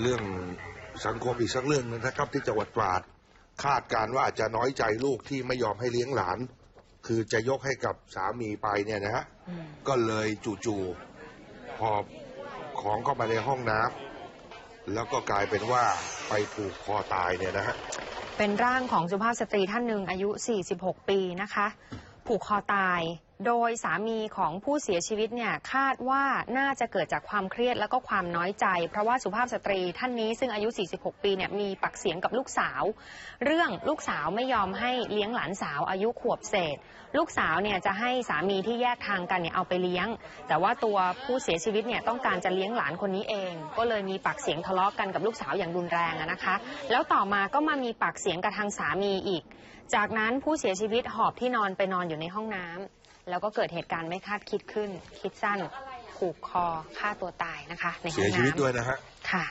เรื่องสังคมอีกสักเรื่องหนึงนะครับ ที่จังหวัดตราดคาดการณ์ว่าอาจจะน้อยใจลูกที่ไม่ยอมให้เลี้ยงหลาน คือจะยกให้กับสามีไปเนี่ยนะฮะอืมก็เลยจู่ๆหอบของเข้ามาในห้องน้ำแล้วก็กลายเป็นว่าไปผูกคอตายเนี่ยนะฮะเป็นร่างของสุภาพสตรีท่านหนึ่งอายุ 46 ปีนะคะ ผูกคอตาย โดยสามีของผู้เสียชีวิตเนี่ยคาดว่าน่าจะเกิดจากความเครียดแล้วก็ความน้อยใจ เพราะว่าสุภาพสตรีท่านนี้ซึ่งอายุ 46 ปีเนี่ยมีปักเสียงกับลูกสาว เรื่องลูกสาวไม่ยอมให้เลี้ยงหลานสาวอายุขวบเศษ ลูกสาวเนี่ยจะให้สามีที่แยกทางกันเนี่ยเอาไปเลี้ยง แต่ว่าตัวผู้เสียชีวิตเนี่ยต้องการจะเลี้ยงหลานคนนี้เอง ก็เลยมีปากเสียงทะเลาะกันกับลูกสาวอย่างรุนแรงนะคะ แล้วต่อมาก็มามีปากเสียงกับทางสามีอีก จากนั้นผู้เสียชีวิตหอบที่นอนไปนอนอยู่ในห้องน้ำแล้วก็เกิดเหตุการณ์ไม่คาดคิดขึ้น คิดสั้นผูกคอฆ่าตัวตายนะคะ ในห้เสีองยชีวิตน้ำด้วยนะฮะ ค่ะ